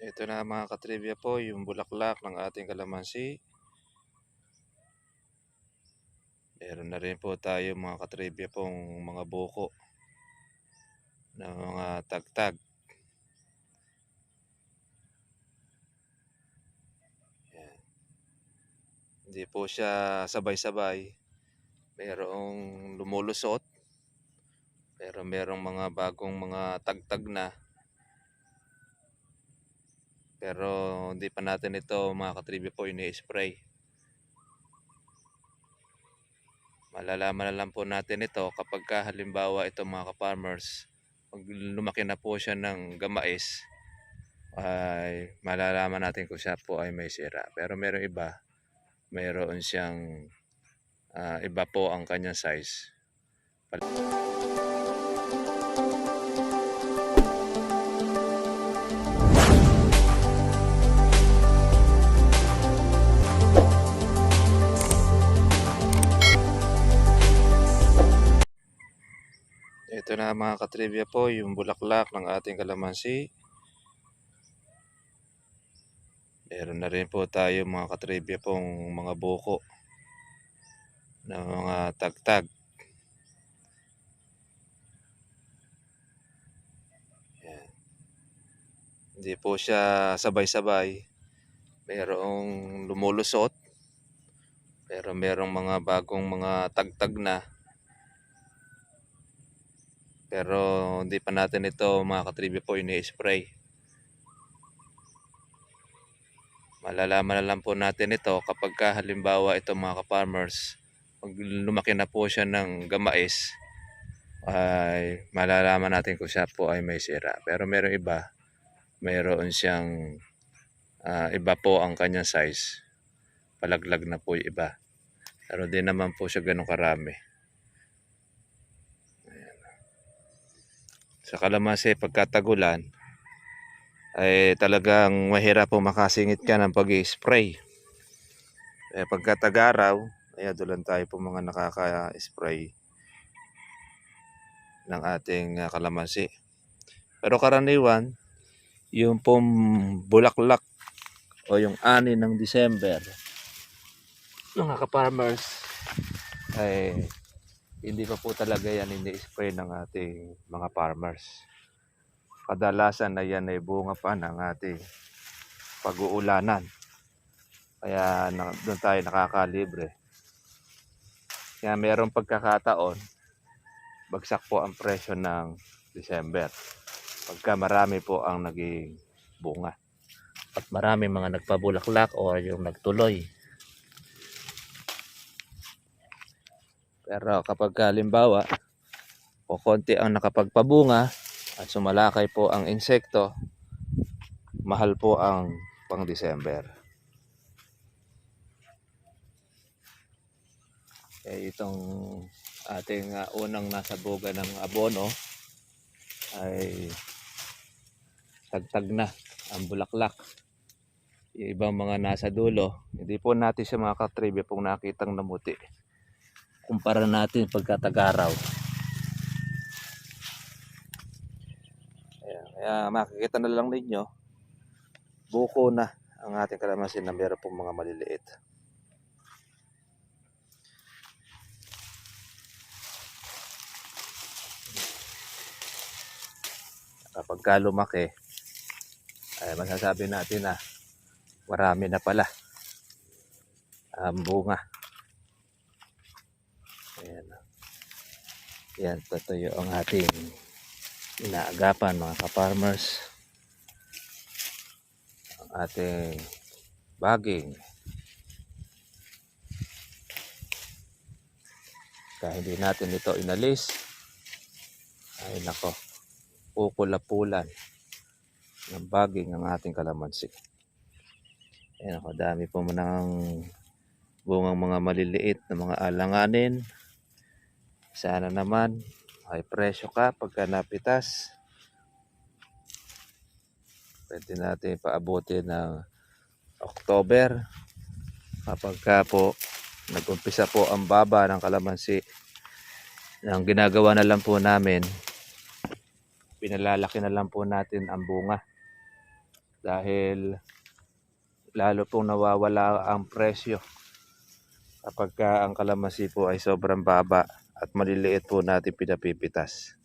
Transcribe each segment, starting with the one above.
Ito na mga katrivia po, yung bulaklak ng ating kalamansi. Meron na rin po tayo mga katrivia pong mga buko na mga tagtag. Yan. Hindi po siya sabay-sabay. Merong lumulusot. Pero merong mga bagong mga tagtag na. Pero hindi pa natin ito mga katribya po ini-spray. Malalaman na lang po natin ito kapag ka, halimbawa ito mga ka-farmers, pag lumaki na po siya ng gamais, ay malalaman natin kung siya po ay may sira. Pero meron iba, mayroon siyang ah, iba po ang kanyang size. Ito na mga katrivia po, yung bulaklak ng ating kalamansi. Meron na rin po tayo mga katrivia pong mga buko na mga tagtag. Yan. Hindi po siya sabay-sabay. Mayroong lumulusot. Pero merong mga bagong mga tagtag na. Pero hindi pa natin ito mga katribya po ini-spray. Malalaman na lang po natin ito kapag ka, halimbawa ito mga ka-farmers, pag lumaki na po siya ng gamais, ay malalaman natin kung siya po ay may sira. Pero meron iba, mayroon siyang ah, iba po ang kanyang size. Palaglag na po yung iba. Pero di naman po siya ganun karami. Sa kalamansi pagkatagulan ay talagang mahirap po makasingit ka ng pag spray eh, pagkatagaraw ay adulan tayo po mga nakaka-spray ng ating ah, kalamansi. Pero karaniwan yung pong bulaklak o yung ani ng December mga ka-farmers. ay hindi pa po talaga yan ini-spray ng ating mga farmers. Kadalasan na yan ay bunga pa ng ating pag-uulanan. Kaya na, doon tayo nakakalibre. Kaya merong pagkakataon, bagsak po ang presyo ng December. Pagka marami po ang naging bunga. At marami mga nagpabulaklak o yung nagtuloy. Pero kapag halimbawa, o konti ang nakapagpabunga at sumalakay po ang insekto, mahal po ang pang December. Eh, itong ating ah, unang nasa boga ng abono ay tagtag na ang bulaklak. Yung ibang mga nasa dulo, hindi po natin siya mga katribya pong nakitang namuti kumpara natin pagkatagaraw. Ayan, kaya makikita na lang ninyo, buko na ang ating kalamansin na meron pong mga maliliit. Kapag ka lumaki, ay masasabi natin na marami na pala ang bunga. Ayan. Yan, totoo ang ating inaagapan mga ka-farmers. Ang ating baging. Kaya hindi natin ito inalis. Ay nako, pupula-pulan ng baging ang ating kalamansi. Ayan ako, dami po mo ng bungang mga maliliit na mga alanganin. Sana naman ay presyo ka pagka napitas. Pwede natin paabuti ng October. Kapag ka po nag-umpisa po ang baba ng kalamansi. Ang ginagawa na lang po namin, pinalalaki na lang po natin ang bunga. dahil lalo pong nawawala ang presyo kapag ka ang kalamansi po ay sobrang baba at maliliit po natin pinapipitas.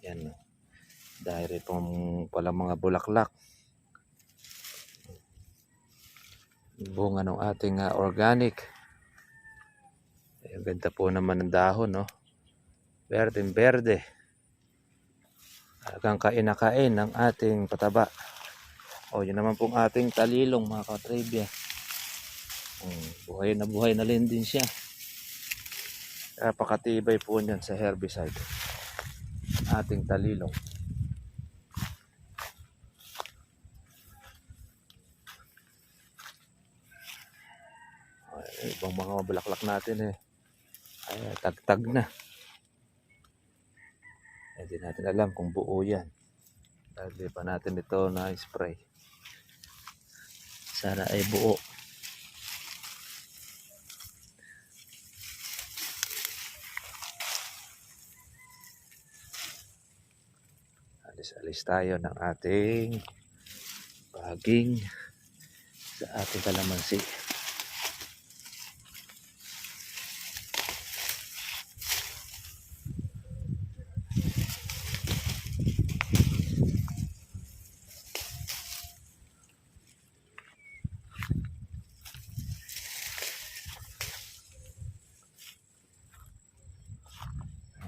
Yan. no. Dahil pong pala mga bulaklak. Bunga ng ating ah, organic. Ay, Ang ganda po naman ng dahon, no? Berde. Talagang kain na kain ng ating pataba. O, yun naman pong ating talilong, mga katribya. Hmm, buhay na buhay na rin din siya. Napakatibay po niyan sa herbicide. Ating talilong. Ay, ibang mga bulaklak natin eh. Ay, tagtag na. Hindi natin alam kung buo yan. Dahil pa natin ito na spray. Sana ay buo. Alis-alis tayo ng ating baging sa ating kalamansi.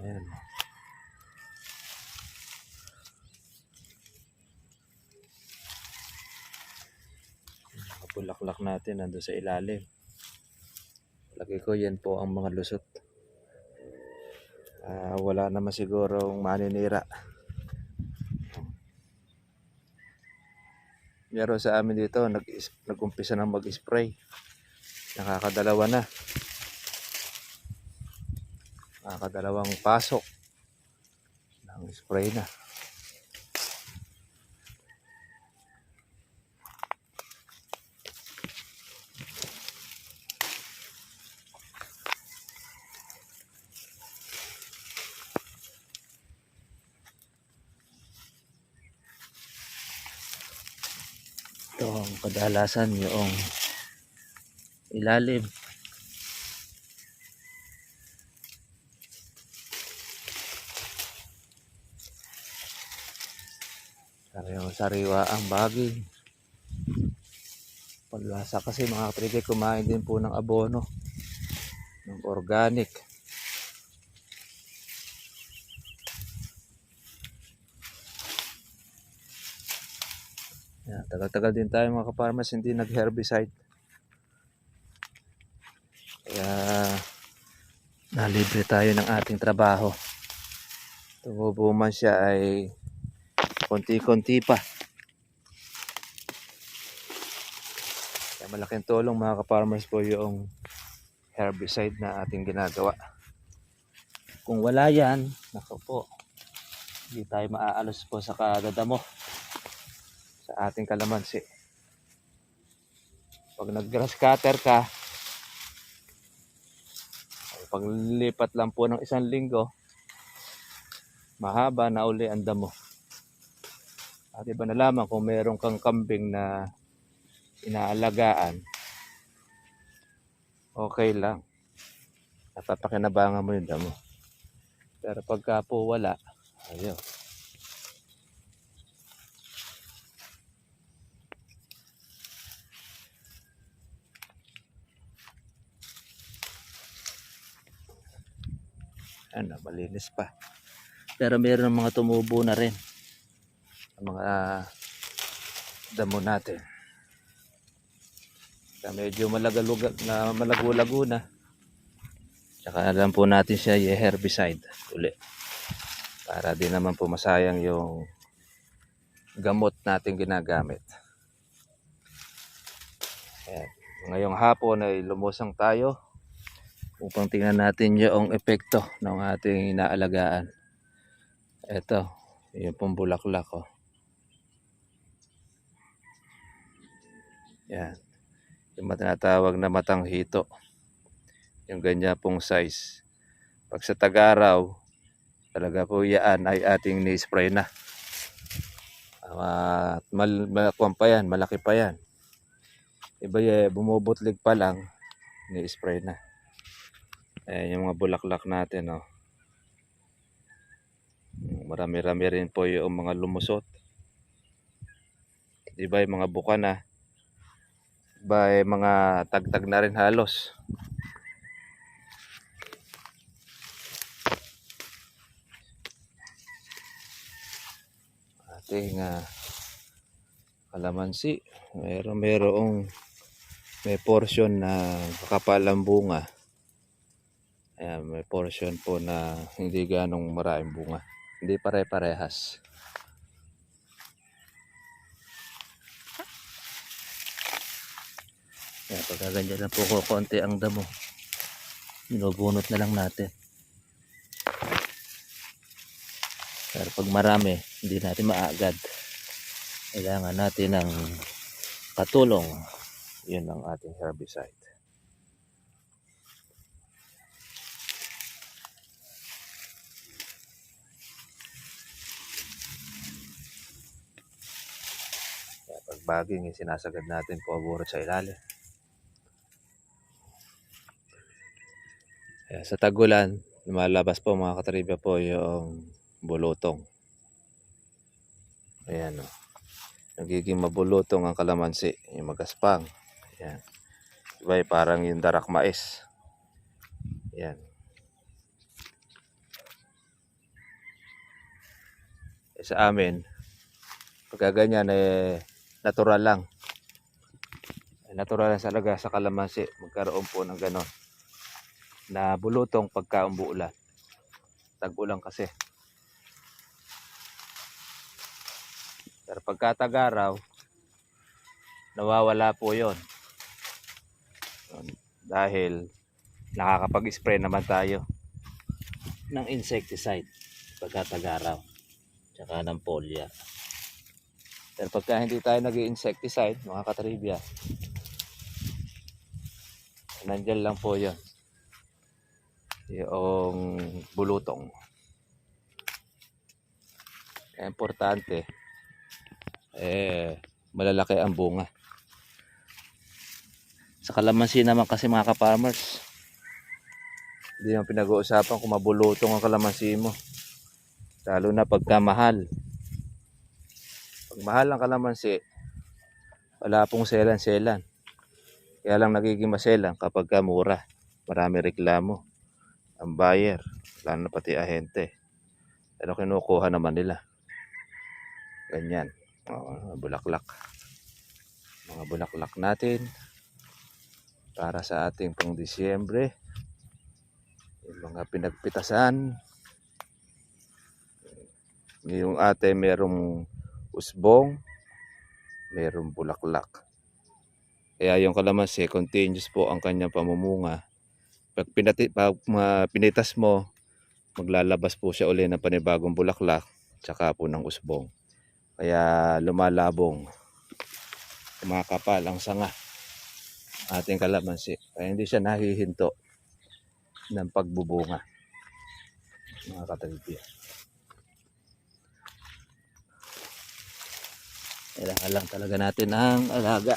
Ayan. Mga bulaklak natin nandun sa ilalim. Lagi ko yan po ang mga lusot. Ah, wala naman sigurong maninira. Meron sa amin dito, nag nag-umpisa na mag-spray. Nakakadalawa na. Nakakadalawang pasok ng spray na. Ito ang kadalasan yung ilalim. Sariwang sariwa ang baging. Panlasa kasi mga katrige kumain din po ng abono. Ng organic. Yan, tagal-tagal din tayo mga kaparmas hindi nag-herbicide. Kaya nalibre tayo ng ating trabaho. Tumubo man siya ay konti-konti pa. Kaya malaking tulong mga kaparmers po yung herbicide na ating ginagawa. Kung wala yan, nako po, hindi tayo maaalos po sa kadadamo sa ating kalamansi. Pag nag-grass cutter ka, paglipat lang po ng isang linggo, mahaba na uli ang damo. At iba na lamang kung meron kang kambing na inaalagaan, okay lang. Napapakinabangan mo yung damo. Pero pagka po wala, ayaw. Ano, malinis pa. Pero meron mga tumubo na rin. Ang mga damo natin. Kaya medyo malagaluga, na malago-lago na. Tsaka alam po natin siya i-herbicide uli. Para di naman po masayang yung gamot natin ginagamit. Ayan. Ngayong hapon ay lumusang tayo upang tingnan natin yung epekto ng ating inaalagaan. Ito, yung pong bulaklak oh. Yan. Yung tinatawag na matang hito. Yung ganyan pong size. Pag sa tag-araw, talaga po yan ay ating ni-spray na. At mal, malakuan pa yan, malaki pa yan. Iba eh, bumubutlig pa lang, ni-spray na. Ayan yung mga bulaklak natin, oh. Marami-rami rin po yung mga lumusot. Iba yung mga buka na. Iba yung mga tagtag na rin halos. Ating ah, kalamansi. Meron merong may portion na kakapal ang bunga. Ayan, may portion po na hindi ganong maraming bunga. Hindi pare-parehas. Ayan, pagka ganyan lang po ko konti ang damo. Binubunot na lang natin. Pero pag marami, hindi natin maagad. Kailangan natin ng katulong. Yun ang ating herbicide. Baging, eh, sinasagad natin po aburot sa ilalim. Kaya sa tagulan, lumalabas po mga katribya po yung bulutong. Ayan o. Nagiging mabulutong ang kalamansi, yung magaspang. Ayan. Iba eh, parang yung darak mais. Ayan. Eh, sa amin, pagka ganyan eh, natural lang. Natural lang talaga sa kalamansi. Magkaroon po ng ganon. Na bulutong pagka umuulan. Tag-ulan kasi. Pero pagka tag-araw, nawawala po yon. Dahil nakakapag-spray naman tayo ng insecticide pagka tag-araw. Tsaka ng polya. Pero pagka hindi tayo nag insecticide mga katribya, nandyan lang po yon yung bulutong. Importante, eh, malalaki ang bunga. Sa kalamansi naman kasi mga ka-farmers, hindi naman pinag-uusapan kung mabulutong ang kalamansi mo. Lalo na pagka mahal. Pag mahal ang kalamansi, wala pong selan-selan. Kaya lang nagiging maselan kapag ka mura. Marami reklamo. Ang buyer, lalo na pati ahente. Pero kinukuha naman nila. Ganyan. Oo, bulaklak. Mga bulaklak natin para sa ating pang Disyembre. Yung mga pinagpitasan. Yung ate merong usbong, merong bulaklak. Kaya yung kalamansi, continuous po ang kanyang pamumunga. Pag, pinati, pag pinitas mo, maglalabas po siya uli ng panibagong bulaklak, tsaka po ng usbong. Kaya lumalabong, kumakapal ang sanga ating kalamansi. Kaya hindi siya nahihinto ng pagbubunga. Mga katalibya. Kailangan lang talaga natin ng alaga.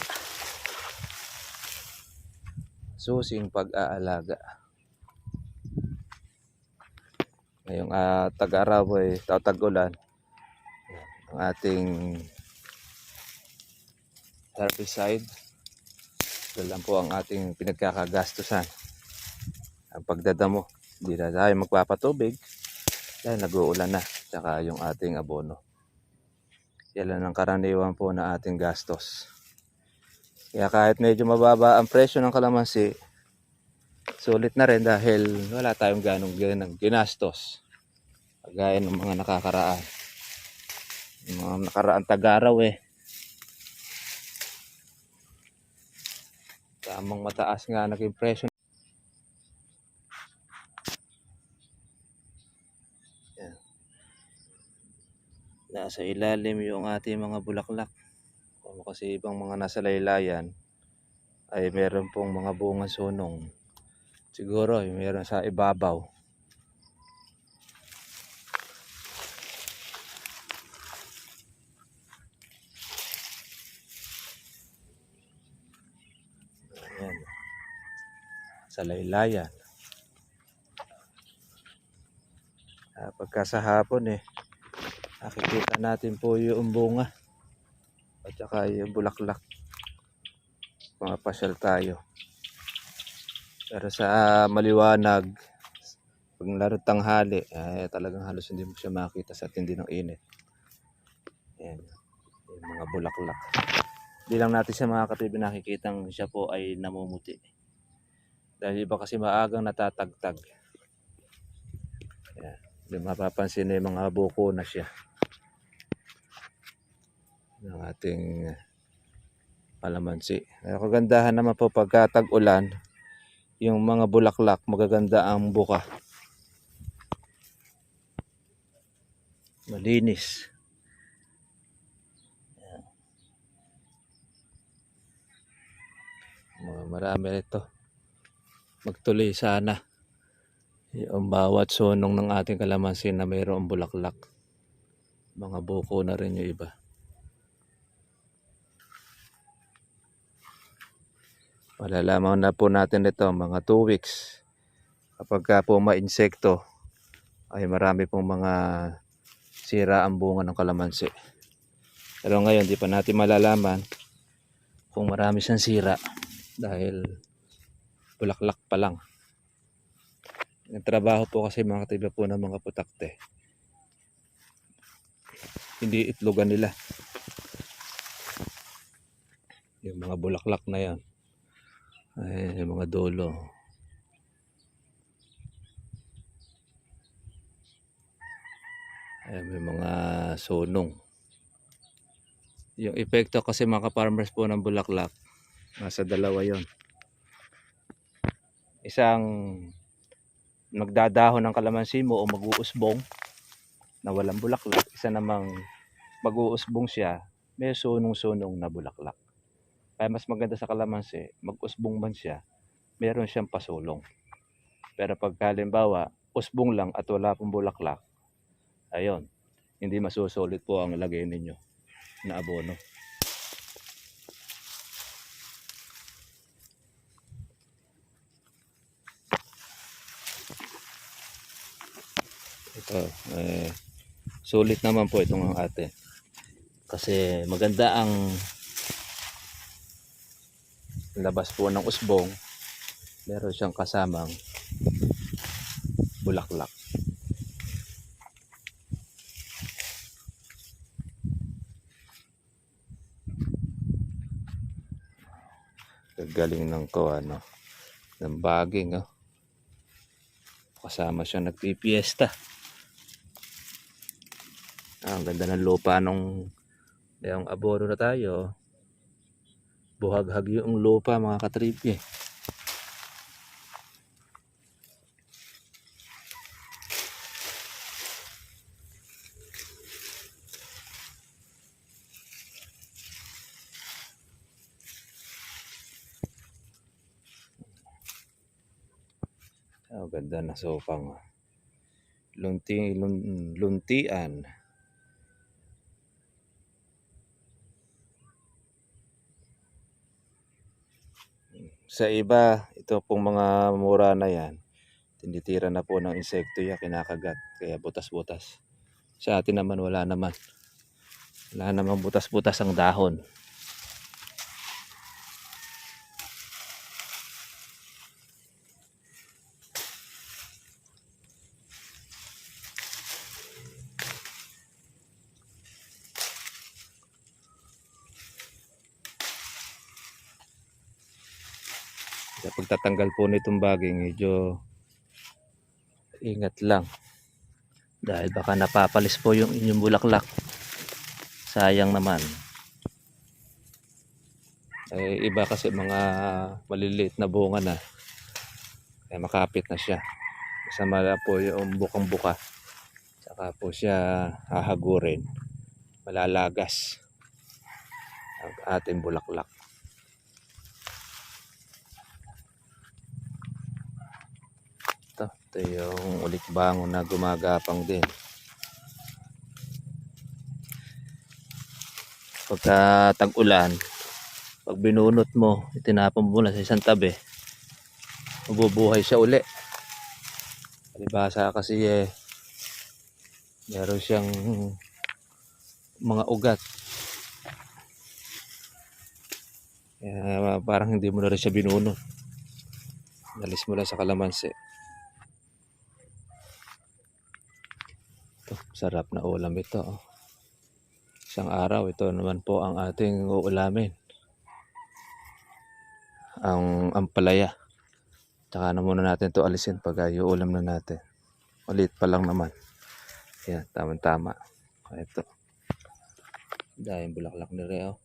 Susing pag-aalaga. Ngayong uh, tag-araw ay tatagulan. Ang ating herbicide. Ito lang po ang ating pinagkakagastusan. Ang pagdadamo. Hindi na tayo magpapatubig dahil nag-uulan na. Tsaka yung ating abono. Yan ang karaniwan po na ating gastos. Kaya kahit medyo mababa ang presyo ng kalamansi, sulit na rin dahil wala tayong ganong ginastos. Kagaya ng mga nakakaraan. Yung mga nakaraan tagaraw eh. Tamang mataas nga naging presyo. nasa ilalim yung ating mga bulaklak. O kasi ibang mga nasa laylayan ay meron pong mga bunga sunong. Siguro ay meron sa ibabaw. Ayan. sa laylayan. Ah, pagka sa hapon eh nakikita natin po yung bunga at saka yung bulaklak. Pumapasyal tayo. Pero sa maliwanag, pag laro tanghali, eh, talagang halos hindi mo siya makita sa tindi ng init. Ayan, yung mga bulaklak. Hindi lang natin siya mga katibi nakikitang siya po ay namumuti. Dahil iba kasi maagang natatagtag. Ayan. Hindi mapapansin na yung mga buko na siya. Ng ating kalamansi. Pero kagandahan naman po pagka tag-ulan, yung mga bulaklak, magaganda ang buka. Malinis. Mga Marami ito. Magtuloy sana. Yung bawat sunong ng ating kalamansi na mayroong bulaklak. Mga buko na rin yung iba. Malalaman na po natin ito mga 2 weeks. Kapag ka po ma-insekto, ay marami pong mga sira ang bunga ng kalamansi. Pero ngayon, di pa natin malalaman kung marami siyang sira dahil bulaklak pa lang. Yung trabaho po kasi mga katiba po ng mga putakte. Hindi itlogan nila. Yung mga bulaklak na yan. Ay, yung mga dolo. Ay, may mga sunong. Yung epekto kasi mga farmers po ng bulaklak, nasa dalawa yon Isang nagdadahon ng kalamansi mo o mag-uusbong na walang bulaklak. Isa namang mag-uusbong siya, may sunong-sunong na bulaklak. Kaya mas maganda sa kalamansi, mag-usbong man siya, meron siyang pasulong. Pero pag halimbawa, usbong lang at wala pong bulaklak, ayun, hindi masusulit po ang lagay ninyo na abono. Ito, eh, sulit naman po itong ang ate. Kasi maganda ang labas po ng usbong. Meron siyang kasamang bulaklak. Galing ng ko ano ng baging oh. Kasama siya nagpipiesta. Ah, ang ganda ng lupa nung yung abono na tayo. Buhaghag yung lupa mga katripye. Oh, ganda na sopang lunti, lun, luntian. Sa iba, ito pong mga mura na yan, tinitira na po ng insekto yan, kinakagat, kaya butas-butas. Sa atin naman, wala naman. Wala namang butas-butas ang dahon. Pagtatanggal po nitong baging, medyo ingat lang. Dahil baka napapalis po yung inyong bulaklak. Sayang naman. Eh, iba kasi mga maliliit na bunga na. Kaya makapit na siya. Kasama po yung bukang buka. Saka po siya hahagurin. Malalagas ang ating bulaklak. Ito, yung ulikbangon na gumagapang din. Pagka tag-ulan, pag binunot mo, itinapon mo sa isang tabi, mabubuhay siya uli. Palibasa kasi eh, meron siyang mga ugat. Kaya parang hindi mo na rin siya binuno. Nalis mo lang sa kalamansi. Sarap na ulam ito. oh. Isang araw, ito naman po ang ating uulamin. Ang ampalaya. Tsaka na muna natin to alisin pag uh, ulam na natin. Ulit pa lang naman. Yan, tama-tama. Ito. Dahil bulaklak ni Reo.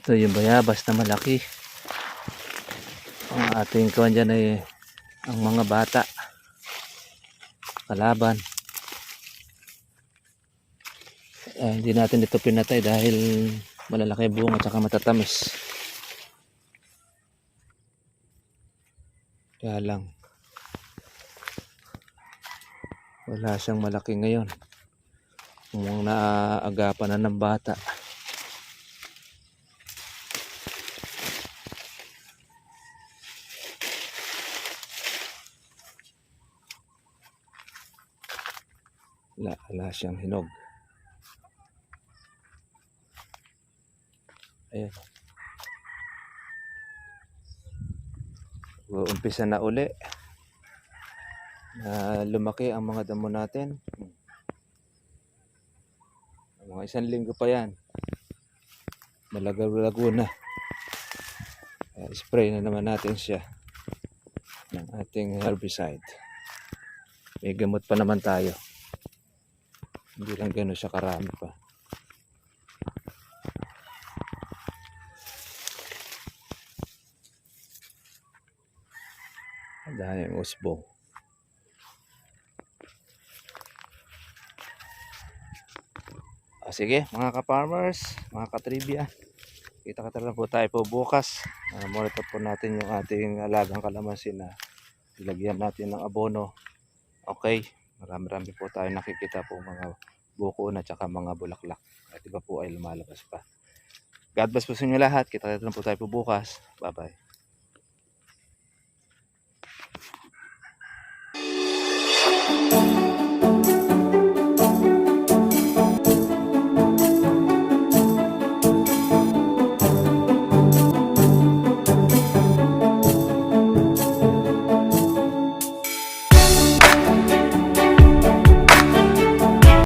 Ito yung bayabas na malaki. Ang ating kuwan dyan ay ang mga bata. Kalaban. Eh, hindi natin ito pinatay dahil malalaki bunga at saka matatamis. Kaya lang. Wala siyang malaki ngayon. Mukhang naaagapan na ng bata. Wala siyang hinog. Ayan. Uumpisa na uli. Na lumaki ang mga damo natin. Mga isang linggo pa yan. Malagaw-lago na. Kaya spray na naman natin siya ng ating herbicide. May gamot pa naman tayo. Hindi lang gano'n siya karami pa. Ang daming usbong. Ah, sige, mga ka-farmers, mga ka-trivia. Kita-kita lang po tayo po bukas. Uh, monitor po natin yung ating alagang kalamansi na ilagyan natin ng abono. Okay, marami-rami po tayo nakikita po mga buko na tsaka mga bulaklak. At iba po ay lumalabas pa. God bless po sa inyo lahat. Kita-kita po tayo po bukas. Bye-bye.